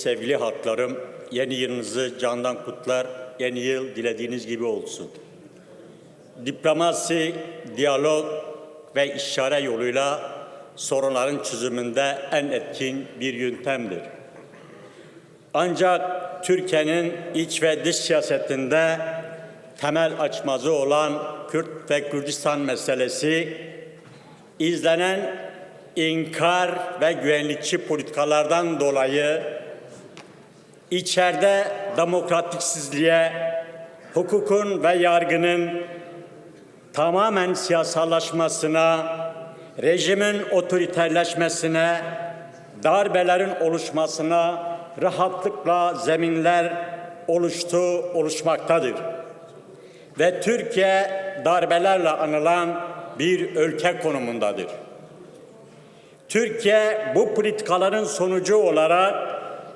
Sevgili halklarım, yeni yılınızı candan kutlar, yeni yıl dilediğiniz gibi olsun. Diplomasi, diyalog ve işare yoluyla sorunların çözümünde en etkin bir yöntemdir. Ancak Türkiye'nin iç ve dış siyasetinde temel açmazı olan Kürt ve Kürdistan meselesi izlenen inkar ve güvenlikçi politikalardan dolayı içeride demokratiksizliğe, hukukun ve yargının tamamen siyasallaşmasına, rejimin otoriterleşmesine, darbelerin oluşmasına rahatlıkla zeminler oluştu, oluşmaktadır. Ve Türkiye darbelerle anılan bir ülke konumundadır. Türkiye bu politikaların sonucu olarak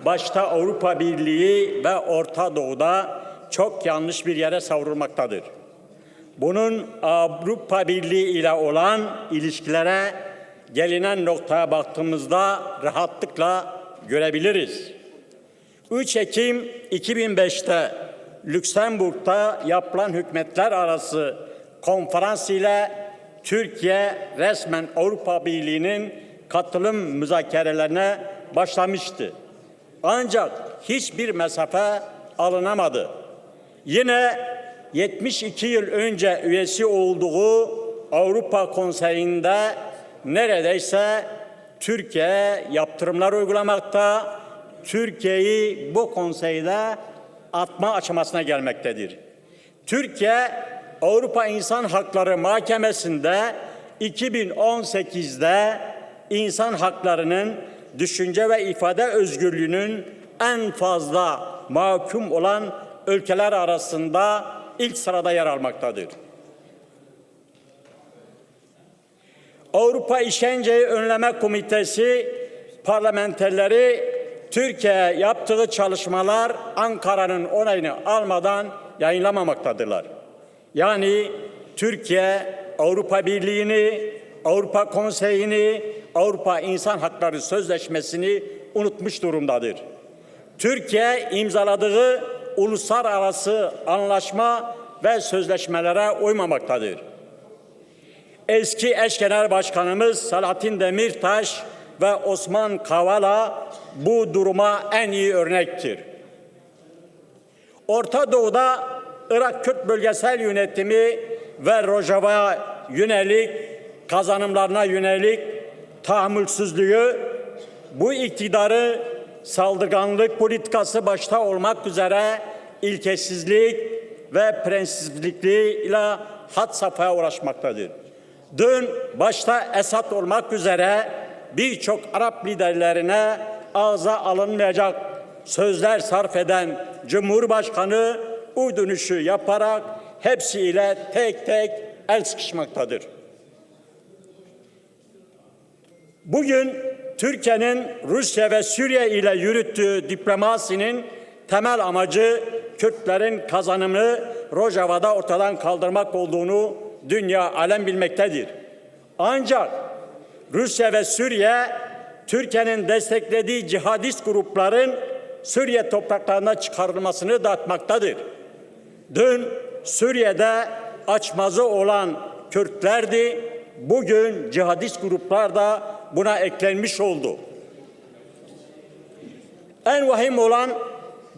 başta Avrupa Birliği ve Orta Doğu'da çok yanlış bir yere savrulmaktadır. Bunun Avrupa Birliği ile olan ilişkilere gelinen noktaya baktığımızda rahatlıkla görebiliriz. 3 Ekim 2005'te Lüksemburg'da yapılan hükümetler arası konferans ile Türkiye resmen Avrupa Birliği'nin katılım müzakerelerine başlamıştı. Ancak hiçbir mesafe alınamadı. Yine 72 yıl önce üyesi olduğu Avrupa Konseyi'nde neredeyse Türkiye yaptırımlar uygulamakta, Türkiye'yi bu konseyde atma aşamasına gelmektedir. Türkiye Avrupa İnsan Hakları Mahkemesi'nde 2018'de insan haklarının düşünce ve ifade özgürlüğünün en fazla mahkum olan ülkeler arasında ilk sırada yer almaktadır. Avrupa İşkenceyi Önleme Komitesi parlamenterleri Türkiye yaptığı çalışmalar Ankara'nın onayını almadan yayınlamamaktadırlar. Yani Türkiye Avrupa Birliği'ni, Avrupa Konseyi'ni, Avrupa İnsan Hakları Sözleşmesi'ni unutmuş durumdadır. Türkiye imzaladığı uluslararası anlaşma ve sözleşmelere uymamaktadır. Eski eş genel başkanımız Selahattin Demirtaş ve Osman Kavala bu duruma en iyi örnektir. Orta Doğu'da Irak Kürt Bölgesel Yönetimi ve Rojava'ya yönelik kazanımlarına yönelik tahammülsüzlüğü bu iktidarı saldırganlık politikası başta olmak üzere ilkesizlik ve prensiplikliğiyle had safhaya uğraşmaktadır. Dün başta Esad olmak üzere birçok Arap liderlerine ağza alınmayacak sözler sarf eden Cumhurbaşkanı u dönüşü yaparak hepsiyle tek tek el sıkışmaktadır. Bugün Türkiye'nin Rusya ve Suriye ile yürüttüğü diplomasinin temel amacı Kürtlerin kazanımını Rojava'da ortadan kaldırmak olduğunu dünya alem bilmektedir. Ancak Rusya ve Suriye Türkiye'nin desteklediği cihadist grupların Suriye topraklarına çıkarılmasını dağıtmaktadır. Dün Suriye'de açmazı olan Kürtlerdi, bugün cihadist gruplar da buna eklenmiş oldu. En vahim olan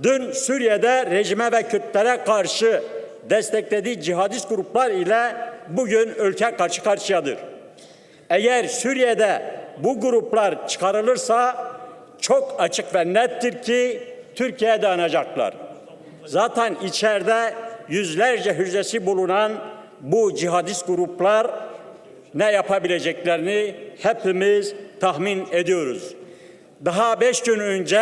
dün Suriye'de rejime ve Kürtlere karşı desteklediği cihadist gruplar ile bugün ülke karşı karşıyadır. Eğer Suriye'de bu gruplar çıkarılırsa çok açık ve nettir ki Türkiye'ye dayanacaklar. Zaten içeride yüzlerce hücresi bulunan bu cihadist gruplar ne yapabileceklerini hepimiz tahmin ediyoruz. Daha beş gün önce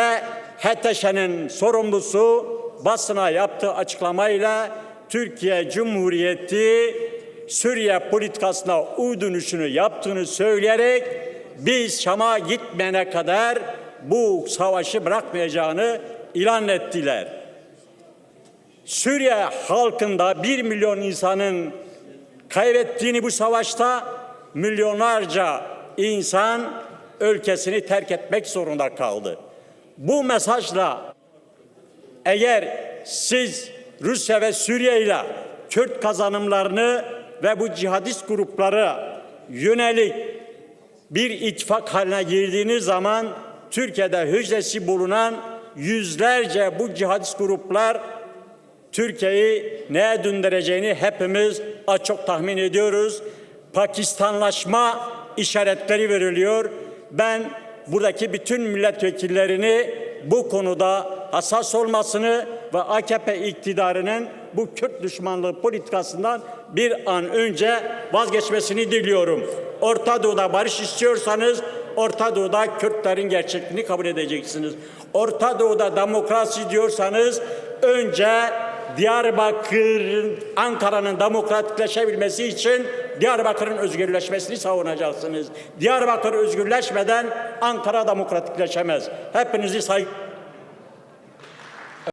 HTŞ'nin sorumlusu basına yaptığı açıklamayla Türkiye Cumhuriyeti Suriye politikasına U dönüşünü yaptığını söyleyerek biz Şam'a gitmeyene kadar bu savaşı bırakmayacağını ilan ettiler. Suriye halkında bir milyon insanın kaybettiğini bu savaşta milyonlarca insan ülkesini terk etmek zorunda kaldı. Bu mesajla eğer siz Rusya ve Suriye ile Kürt kazanımlarını ve bu cihadist grupları yönelik bir ittifak haline girdiğiniz zaman Türkiye'de hücresi bulunan yüzlerce bu cihadist gruplar Türkiye'yi neye döndüreceğini hepimiz çok tahmin ediyoruz. Pakistanlaşma işaretleri veriliyor. Ben buradaki bütün milletvekillerini bu konuda hassas olmasını ve AKP iktidarının bu Kürt düşmanlığı politikasından bir an önce vazgeçmesini diliyorum. Orta Doğu'da barış istiyorsanız Orta Doğu'da Kürtlerin gerçekliğini kabul edeceksiniz. Orta Doğu'da demokrasi diyorsanız önce Diyarbakır'ın, Ankara'nın demokratikleşebilmesi için Diyarbakır'ın özgürleşmesini savunacaksınız. Diyarbakır özgürleşmeden Ankara demokratikleşemez. Hepinizi saygı